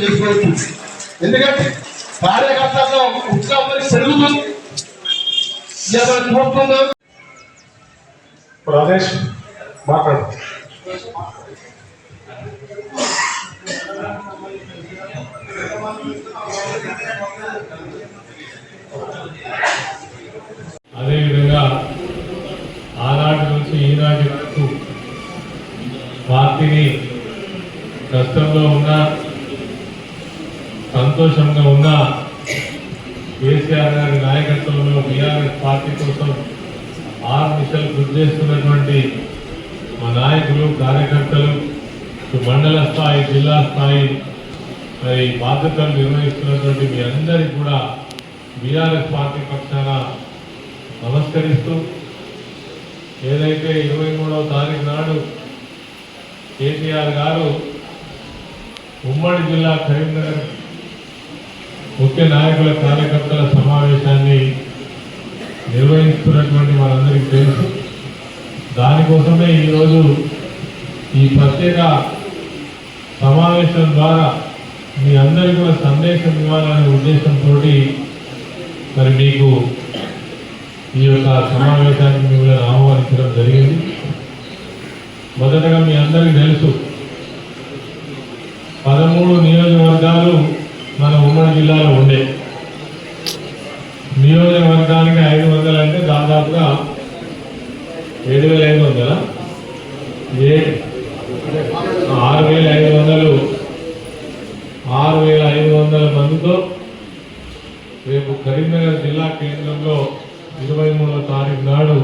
చేసుకోవచ్చు ఎందుకంటే కార్యకర్తల్లో ఉత్సాహం పెరుగుతుంది. రాజేష్ మాట్లాడు. అదేవిధంగా ఆనాటి నుంచి ఈనాటి వరకు పార్టీని కష్టంలో ఉన్న సంతోషంగా ఉన్న కేసీఆర్ గారి నాయకత్వంలో బీఆర్ఎస్ పార్టీ కోసం ఆరు నిమిషాలు కృషి చేస్తున్నటువంటి మా నాయకులు కార్యకర్తలు మండల స్థాయి జిల్లా స్థాయి మరి బాధ్యతలు నిర్వహిస్తున్నటువంటి మీ అందరికీ కూడా బీఆర్ఎస్ పార్టీ పక్షాన నమస్కరిస్తూ ఏదైతే ఇరవై మూడవ తారీఖు నాడు కేసీఆర్ గారు ఉమ్మడి జిల్లా కరీంనగర్ ముఖ్య నాయకుల కార్యకర్తల సమావేశాన్ని నిర్వహిస్తున్నటువంటి వారందరికీ తెలుసు. దానికోసమే ఈరోజు ఈ ప్రత్యేక సమావేశం ద్వారా మీ అందరికీ కూడా సందేశం ఇవ్వాలనే ఉద్దేశంతో మరి మీకు ఈ యొక్క సమావేశానికి మిమ్మల్ని ఆహ్వానించడం జరిగింది. మొదటగా మీ అందరికీ తెలుసు పదమూడు నియోజకవర్గాలు మన ఉమ్మడి జిల్లాలో ఉండే. నియోజకవర్గానికి ఐదు వందలు అంటే దాదాపుగా ఏడు వేల ఐదు వందల? ఏ? ఆరు వేల ఐదు వందలు. ఆరు వేల ఐదు వందల మందితో రేపు కరీంనగర్ జిల్లా కేంద్రంలో ఇరవై మూడవ తారీఖు నాడు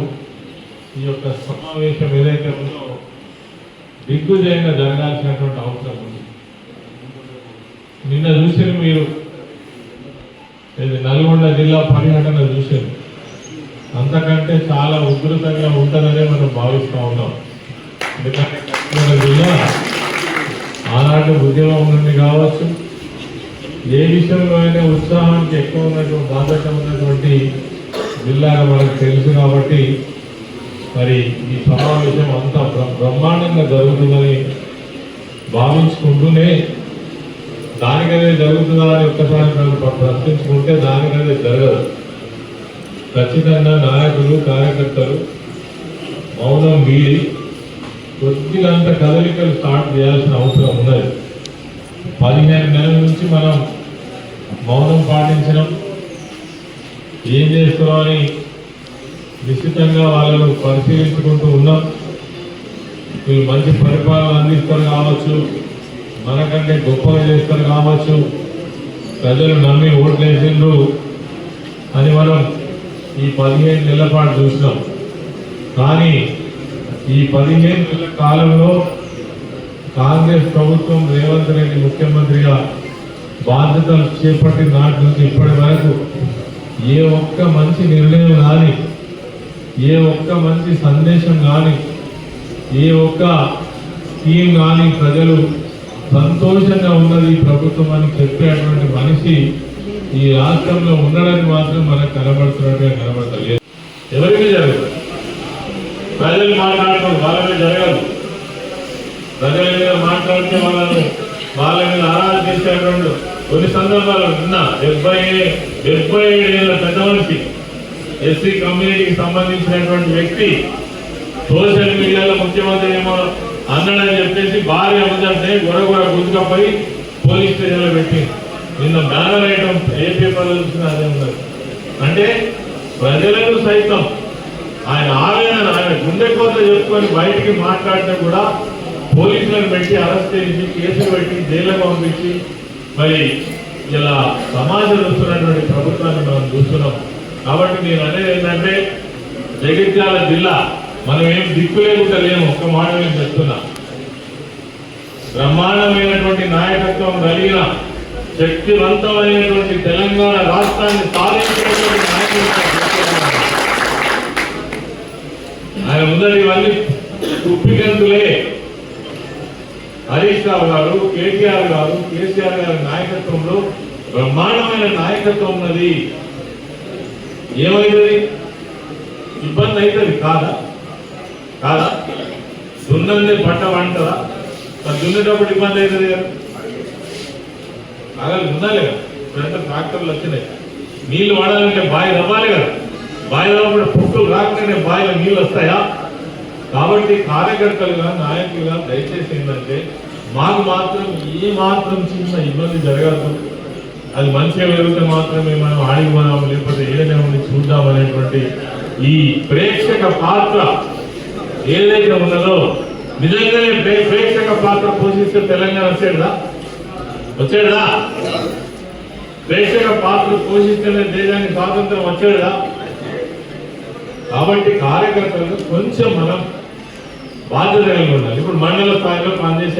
ఈ యొక్క సమావేశం ఏదైతే ఉందో దిగ్గుజయంగా జరగాల్సినటువంటి అవసరం ఉంది. నిన్న చూసారు మీరు? నల్గొండ జిల్లా పర్యటన చూసారు అంతకంటే చాలా ఉధృతంగా ఉంటుందనే మనం భావిస్తూ ఉన్నాం. ఎందుకంటే జిల్లా ఆనాటి ఉద్యమం నుండి కావచ్చు ఏ విషయంలో అయినా ఉత్సాహానికి ఎక్కువ ఉన్నటువంటి బాధ్యత ఉన్నటువంటి జిల్లాగా మనకు తెలుసు కాబట్టి మరి ఈ సమావేశం అంత బ్రహ్మాండంగా జరుగుతుందని భావించుకుంటూనే దానికనే జరుగుతుందా అని ఒక్కసారి మనం ప్రశ్నించుకుంటే దానికనే జరగదు. ఖచ్చితంగా నాయకులు కార్యకర్తలు మౌనం వీడి కొద్దిగంత కదలికలు స్టార్ట్ చేయాల్సిన అవసరం ఉన్నది. పదిహేను నెలల నుంచి మనం మౌనం పాటించడం ఏం చేస్తున్నామని నిశ్చితంగా వాళ్ళను పరిశీలించుకుంటూ ఉన్నాం. వీళ్ళు మంచి పరిపాలన అందిస్తారు కావచ్చు. మనకంటే గొప్పగా చేస్తారు కావచ్చు. ప్రజలు నమ్మి ఓట్లేసిండ్రు. అని మనం ఈ పదిహేను నెలల పాటు చూసినాం. కానీ ఈ పదిహేను నెలల కాలంలో కాంగ్రెస్ ప్రభుత్వం రేవంత్ రెడ్డి ముఖ్యమంత్రిగా బాధ్యతలు చేపట్టిన నాటి నుంచి ఇప్పటి వరకు ఏ ఒక్క మంచి నిర్ణయం కానీ ఏ ఒక్క మంచి సందేశం కానీ ఏ ఒక్క స్కీమ్ కానీ ప్రజలు సంతోషంగా ఉన్నది ప్రభుత్వం అని చెప్పేటువంటి మనిషి ఈ రాష్ట్రంలో ఉండడానికి మాత్రం మనకు కనబడుతున్నట్టుగా కనబడతలేదు. ఎవరికి జరగదు. ప్రజలు మాట్లాడటం వాళ్ళకి జరగదు. ప్రజల మీద మాట్లాడితే వాళ్ళను వాళ్ళ మీద ఆరాధన చేసేటువంటి కొన్ని సందర్భాలు ఉన్నా డెబ్బై డెబ్బై ఏళ్ళ పెద్ద మనిషి ఎస్సీ కమ్యూనిటీకి సంబంధించినటువంటి వ్యక్తి సోషల్ మీడియాలో ముఖ్యమంత్రి ఏమో అన్నాడని చెప్పేసి భార్య ముందంటే గొడగొడ గుంజుకపోయి పోలీస్ స్టేషన్లో పెట్టి నిన్న బ్యానర్ ఐటమ్ ఏ పేపర్లో చూసినా అదే ఉన్నది. అంటే ప్రజలను సైతం ఆయన ఆవేదన ఆయన గుండె కోత చెప్పుకొని బయటికి మాట్లాడితే కూడా పోలీసులను పెట్టి అరెస్ట్ చేసి కేసులు పెట్టి జైలుకు పంపించి మరి ఇలా సమాజం వస్తున్నటువంటి ప్రభుత్వాన్ని మనం చూస్తున్నాం. కాబట్టి నేను అనేది ఏంటంటే జగిత్యాల జిల్లా మనం ఏం దిక్కు లేకుండా లేము ఒక్క మాట నేను చెప్తున్నా. బ్రహ్మాండమైనటువంటి నాయకత్వం కలిగిన శక్తివంతమైనటువంటి తెలంగాణ రాష్ట్రాన్ని సాధించినటువంటి నాయకులు ఆయన ముందర ఇవన్నీ కుప్పిగంతులే హరీష్ రావు గారు కేటీఆర్ గారు కేసీఆర్ గారి నాయకత్వంలో బ్రహ్మాండమైన నాయకత్వం ఉన్నది. ఏమైతుంది? ఇబ్బంది అవుతుంది కాదా? కాదా? దున్నంది పంట పంటదా? దున్నేటప్పుడు ఇబ్బంది అవుతుంది కదా. అలా ఉండాలి కదా. ఇప్పుడంతా ట్రాక్టర్లు వచ్చినాయి. నీళ్ళు వాడాలంటే బావి తవ్వాలి కదా. బావి తవ్వకుండా పుట్టులు రాకుండానే బావిలో నీళ్ళు వస్తాయా? కాబట్టి కార్యకర్తలుగా నాయకులుగా దయచేసి ఏంటంటే మాకు మాత్రం ఏ మాత్రం చిన్న ఇబ్బంది జరగదు. అది మంచిగా జరిగితే మాత్రమే మనం ఆడిపోదాం లేకపోతే ఏదైనా ఉండి చూద్దాం అనేటువంటి ఈ ప్రేక్షక పాత్ర ఏదైతే ఉన్నదో నిజంగానే ప్రేక్షక పాత్ర పోషిస్తే తెలంగాణ వచ్చేదా వచ్చాడా ప్రేక్షక పాత్ర పోషిస్తేనే దేశానికి స్వాతంత్రం వచ్చాడా కాబట్టి కార్యకర్తలు కొంచెం మనం బాధ్యత కలిగి ఉండాలి. ఇప్పుడు మండల స్థాయిలో పనిచేసే